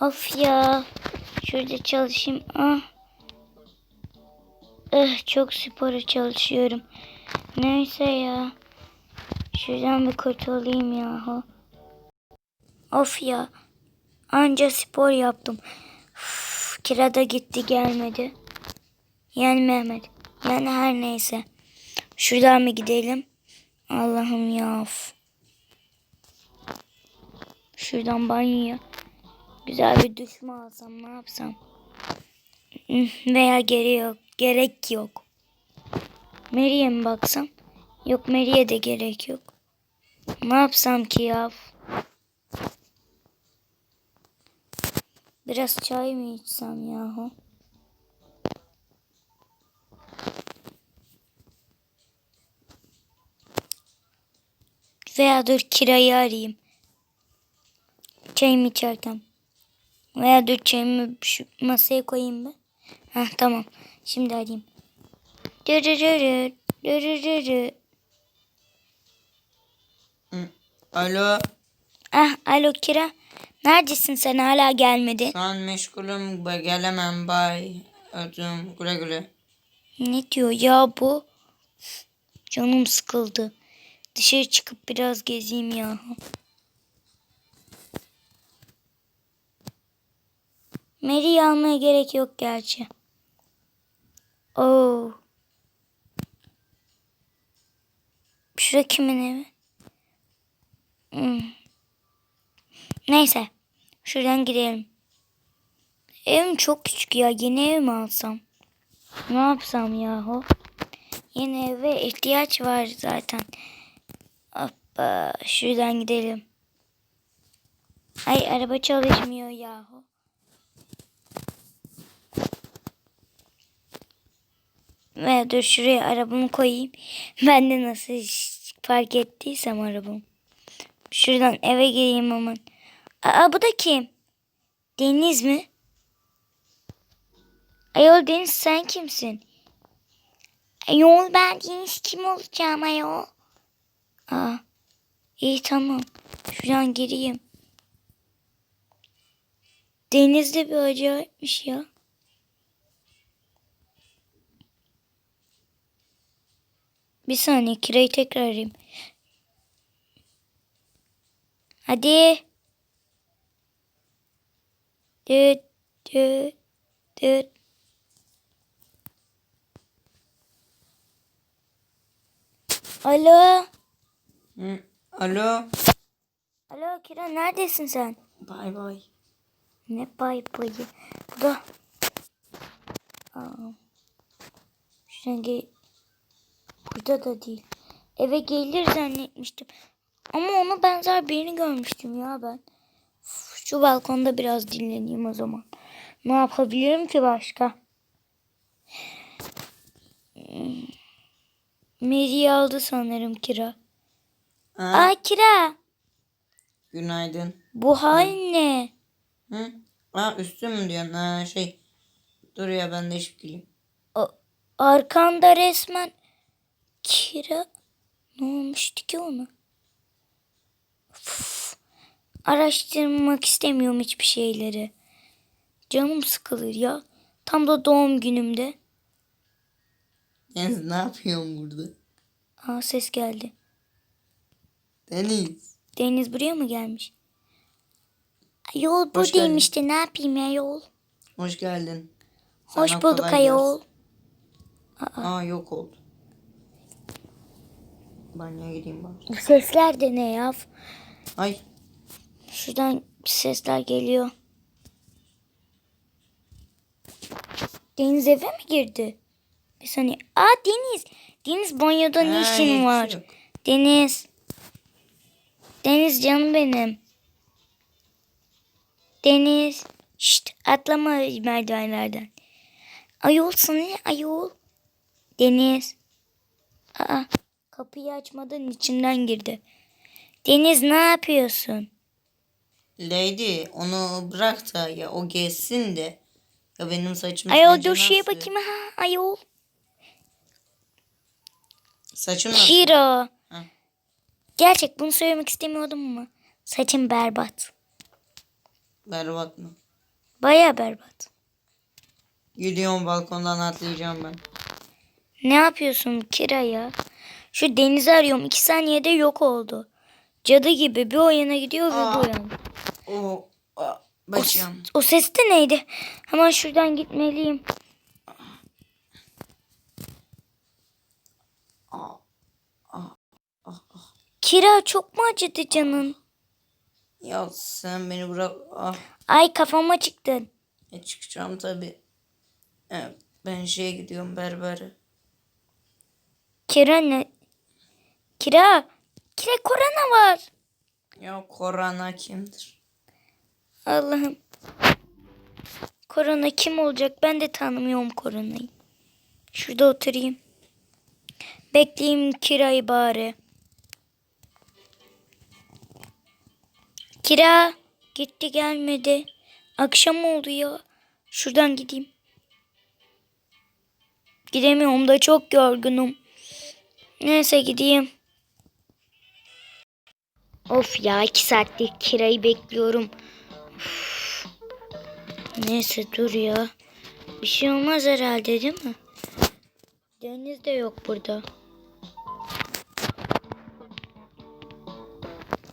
Of ya. Şurada çalışayım. Ah. Eh, çok spora çalışıyorum. Neyse ya. Şuradan bir kurtulayım yahu. Of ya. Anca spor yaptım. Uf, kira da gitti gelmedi. Yani Mehmet. Yani her neyse. Şuradan mı gidelim? Allah'ım ya. of. Şuradan banyoya. Güzel bir duş mu alsam ne yapsam? Veya geri yok. Gerek yok. Mary'e mi baksam? Yok Mary'e de gerek yok. Ne yapsam ki ya? Biraz çay mı içsem yahu? Veya dur kirayı arayayım. Çayımı içerken. Veya çayımı şu masaya koyayım ben. Heh tamam. Şimdi arayayım. Dırırırı, dırırırı. Alo. Ah alo Kira. Neredesin sen hala gelmedin? Şu an meşgulüm. Gelemem. Bay. Ödüm. Güle güle. Ne diyor ya bu? Canım sıkıldı. Dışarı çıkıp biraz gezeyim ya. Mary'i almaya gerek yok gerçi. Oo. Şurada kimin evi? Hmm. Neyse. Şuradan gidelim. Evim çok küçük ya. Yeni ev mi alsam? Ne yapsam yahu? Yeni eve ihtiyaç var zaten. Hoppa, şuradan gidelim. Ay araba çalışmıyor yahu. Ve dur şuraya arabamı koyayım. Ben de nasıl park ettiysem arabamı. Şuradan eve gireyim aman. Aa bu da kim? Deniz mi? Ayol Deniz sen kimsin? Ayol ben Deniz kim olacağım ayol? Aa, iyi tamam. Şuradan gireyim. Deniz de bir acayipmiş ya. Bir saniye kirayı tekrar arayayım. Hadi. Düt düt düt. Alo. Hı. Alo. Alo Kira neredesin sen? Bay bay. Ne bay bayı. Bu da. Aa. Şuradan gel. Burada da değil. Eve gelir zannetmiştim. Ama ona benzer birini görmüştüm ya ben. Şu balkonda biraz dinleneyim o zaman. Ne yapabilirim ki başka? Hmm. Mary'i aldı sanırım Kira. Ha? Aa Kira. Günaydın. Bu hal ne? Hı? Aa üstüm mü diyorsun? Ha şey. Dur ya ben de işip geleyim. Arkanda resmen kira ne olmuştu ki ona? Uf, araştırmak istemiyorum hiçbir şeyleri. Canım sıkılır ya. Tam da doğum günümde. Deniz ne yapıyorsun burada? Aa ses geldi. Deniz. Deniz buraya mı gelmiş? Yol Hoş buradayım geldin. işte ne yapayım ya yol. Hoş geldin. Hoş Sana bulduk kolay ayol. gelsin. Aa yok oldu. Banyoya gideyim bari. Sesler de ne ya? Ay. Şuradan sesler geliyor. Deniz eve mi girdi? Bir saniye. Aa Deniz. Deniz banyoda ne işin var? yok. Deniz. Deniz canım benim. Deniz. Şşt atlama merdivenlerden. Ayol sana ne ayol? Deniz. Aa kapıyı açmadan içinden girdi. Deniz ne yapıyorsun? Lady onu bırak da ya o gezsin de. Ya benim saçım Ayol dur nasıl? bakayım ha ayol. Saçım nasıl? Hiro. Ha. Gerçek bunu söylemek istemiyordum ama saçım berbat. Berbat mı? Baya berbat. Gidiyorum balkondan atlayacağım ben. Ne yapıyorsun Kira ya? Şu denizi arıyorum. iki saniyede yok oldu. Cadı gibi bir o yana gidiyor ve bu yana. Aa, O, Başım. o ses de neydi? Hemen şuradan gitmeliyim. Aa, Kira çok mu acıdı canın? Ya sen beni bırak. Ah. Ay kafama çıktın. E çıkacağım tabi. ben şeye gidiyorum berbere. Kira ne? Kira. Kira korona var. Ya korona kimdir? Allah'ım. Korona kim olacak? Ben de tanımıyorum koronayı. Şurada oturayım. Bekleyeyim kirayı bari. Kira gitti gelmedi. Akşam oldu ya. Şuradan gideyim. Gidemiyorum da çok yorgunum. Neyse gideyim. Of ya iki saattir kirayı bekliyorum. Üf. Neyse dur ya. Bir şey olmaz herhalde değil mi? Deniz de yok burada.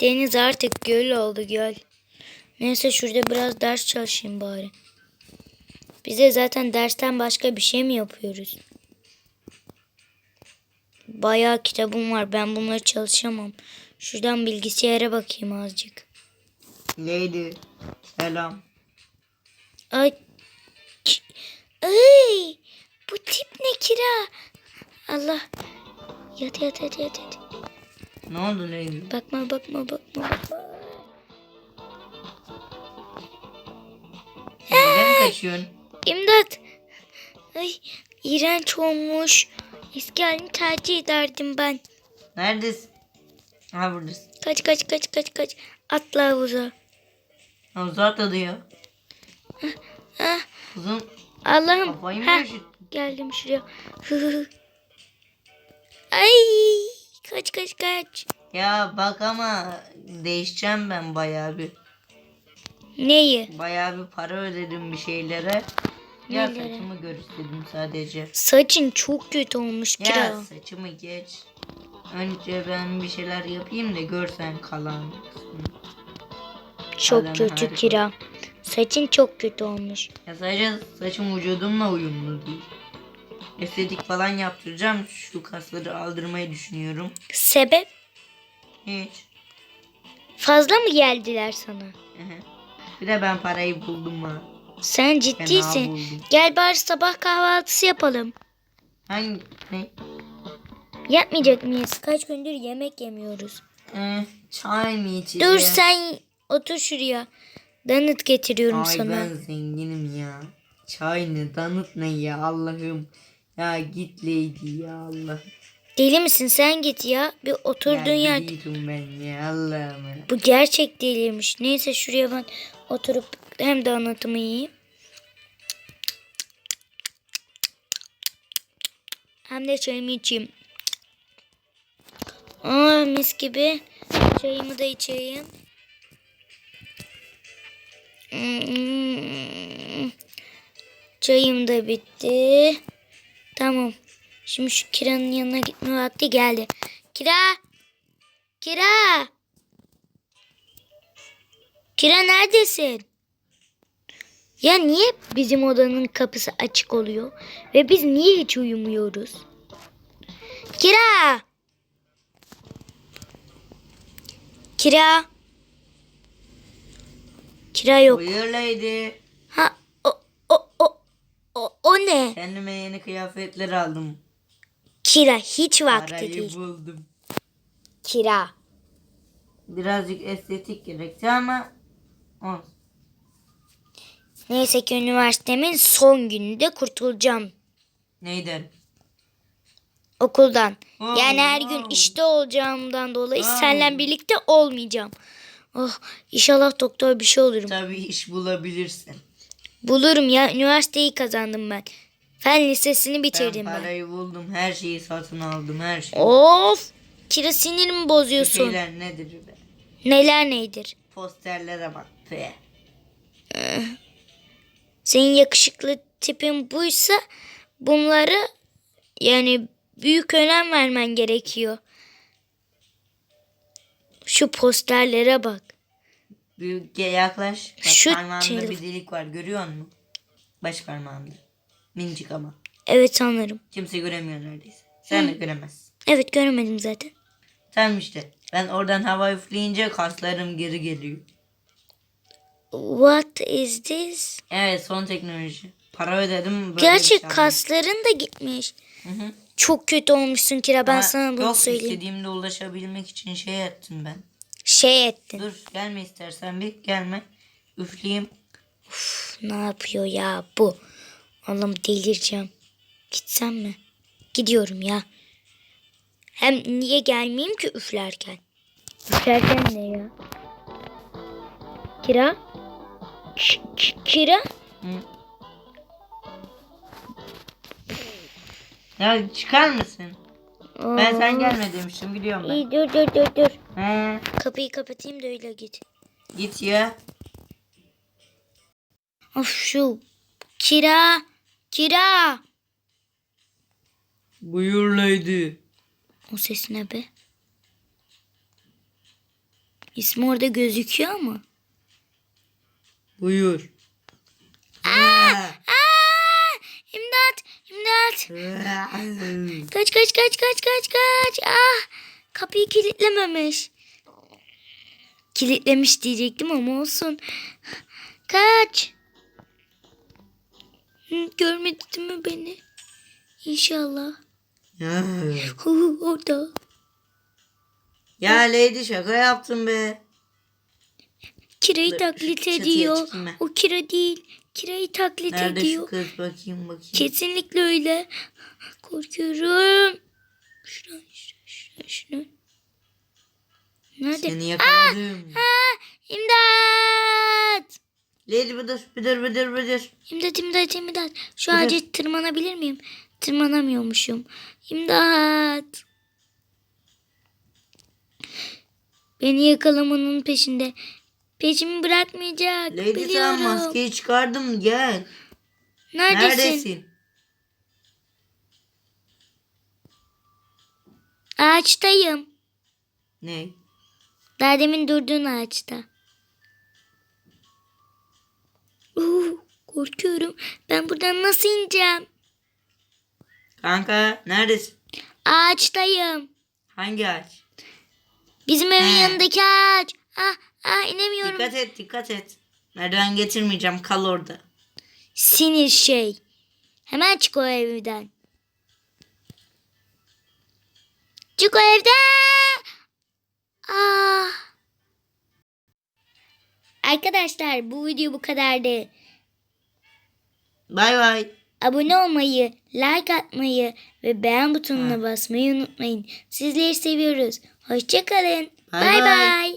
Deniz artık göl oldu göl. Neyse şurada biraz ders çalışayım bari. Bize zaten dersten başka bir şey mi yapıyoruz? Bayağı kitabım var. Ben bunları çalışamam. Şuradan bilgisayara bakayım azıcık. Lady. Selam. Ay. Ay. Bu tip ne kira? Allah. Yat yat yat yat. yat. Ne oldu Lady? Bakma bakma bakma. bakma. Neden kaçıyorsun? İmdat. Ay. iğrenç olmuş. Eski halini tercih ederdim ben. Neredesin? Ha buradasın. Kaç kaç kaç kaç kaç. Atla havuza. Havuza atladı ya. Ah, Kızım Allah'ım. kafayı mı geldim şuraya. Ay. Kaç kaç kaç. Ya bak ama değişeceğim ben bayağı bir. Neyi? Bayağı bir para ödedim bir şeylere. Ya Nelere? saçımı gör istedim sadece. Saçın çok kötü olmuş Ya Kira. saçımı geç. Önce ben bir şeyler yapayım da görsen kalan kısmını. Çok Adam kötü harika. Kira. Saçın çok kötü olmuş. Ya sadece saçım vücudumla uyumlu değil. Estetik falan yaptıracağım. Şu kasları aldırmayı düşünüyorum. Sebep? Hiç. Fazla mı geldiler sana? Bir de ben parayı buldum ha. Sen ciddisin. buldum. Gel bari sabah kahvaltısı yapalım. Hangi ne? Yapmayacak mıyız? Kaç gündür yemek yemiyoruz. Ee, çay mı içeceğim? Dur sen otur şuraya. Donut getiriyorum Ay sana. ben zenginim ya. Çay ne, danıt ne ya Allah'ım. Ya git Lady ya Allah. Deli misin sen git ya. Bir oturduğun ya yer. gidiyorum ben ya Allah'ım. Bu gerçek deliymiş. Neyse şuraya ben oturup hem de anlatımı yiyeyim. Hem de çayımı içeyim. Aa mis gibi. Çayımı da içeyim. Hmm. Çayım da bitti. Tamam. Şimdi şu Kira'nın yanına gitme vakti geldi. Kira! Kira! Kira neredesin? Ya niye bizim odanın kapısı açık oluyor? Ve biz niye hiç uyumuyoruz? Kira! Kira! Kira yok. Buyur Lady. Ha o o o o, o ne? Kendime yeni kıyafetler aldım. Kira hiç vakti Parayı değil. buldum. Kira. Birazcık estetik gerekti ama olsun. Neyse ki üniversitemin son gününde kurtulacağım Neyden? Okuldan. Oh, Yani her gün wow. işte olacağımdan dolayı Wow. seninle birlikte olmayacağım. Oh inşallah doktor bir şey olurum. Tabii iş bulabilirsin. Bulurum ya üniversiteyi kazandım ben. Fen lisesini Ben bitirdim ben. parayı buldum. Her şeyi satın aldım. Her şey. Of! Kira sinirimi bozuyorsun. şeyler nedir be? Neler neydir? Posterlere bak be. senin yakışıklı tipin buysa bunları yani büyük önem vermen gerekiyor. Şu posterlere bak. Ge- yaklaş. Bak Şu parmağında telef- bir delik var görüyor musun? Baş parmağında. Minicik ama. Evet anlarım. Kimse göremiyor neredeyse. Sen de göremezsin. Evet göremedim zaten. Tamam işte. Ben oradan hava üfleyince kaslarım geri geliyor. What is this? Evet son teknoloji. Para ödedim. Böyle Gerçi şey aldım. kasların da gitmiş. Hı hı. Çok kötü olmuşsun Kira ben Ama sana bunu yok, söyleyeyim. istediğimde ulaşabilmek için şey ettim ben. Şey ettin. Dur gelme istersen bir gelme. Üfleyeyim. Üf, ne yapıyor ya bu? Allah'ım delireceğim. Gitsem mi? Gidiyorum ya. Hem niye gelmeyeyim ki üflerken? Üflerken ne ya? Kira? K- K- Kira? Hı. Ya çıkar mısın? Ben sen Aa, gelme demiştim gidiyorum ben. İyi dur dur dur dur. He, Kapıyı kapatayım da öyle git. git ya. Of şu. Kira. Kira. Buyur lady. O ses ne be? İsmi orada gözüküyor ama. Buyur. Aa, imdat, imdat. Kaç kaç kaç kaç kaç kaç. Ah, kapıyı kilitlememiş. Kilitlemiş diyecektim ama olsun. Kaç. Görmedi mi beni? İnşallah. Hu, orada. ya lady şaka yaptım be. Kirayı taklit ediyor. O kira değil. Kirayı taklit Nerede şu ediyor. kız bakayım bakayım. Kesinlikle öyle. Korkuyorum. Şuradan, şuradan, şuradan. Nerede? Seni yakaladım. Ha, imdat! Lady budur budur budur budur. İmdat, imdat, imdat. Şu Evet. ağaca tırmanabilir miyim? Tırmanamıyormuşum. İmdat! Beni yakalamanın peşinde. Peşimi bırakmayacak. Lady Biliyorum. maskeyi çıkardım gel. Neredesin? Neredesin? Ağaçtayım. Ne? Daha demin durduğun ağaçta. Uu, korkuyorum. Ben buradan nasıl ineceğim? Kanka neredesin? Ağaçtayım. Hangi ağaç? Bizim evin He. yanındaki ağaç. Ah, ah inemiyorum. Dikkat et dikkat et. Merdiven getirmeyeceğim kal orada. Sinir şey. Hemen çık o evden. Çık o evden. Ah. Arkadaşlar bu video bu kadardı. Bay bay. Abone olmayı, like atmayı ve beğen butonuna basmayı unutmayın. Sizleri seviyoruz. Hoşçakalın. Bay. bay.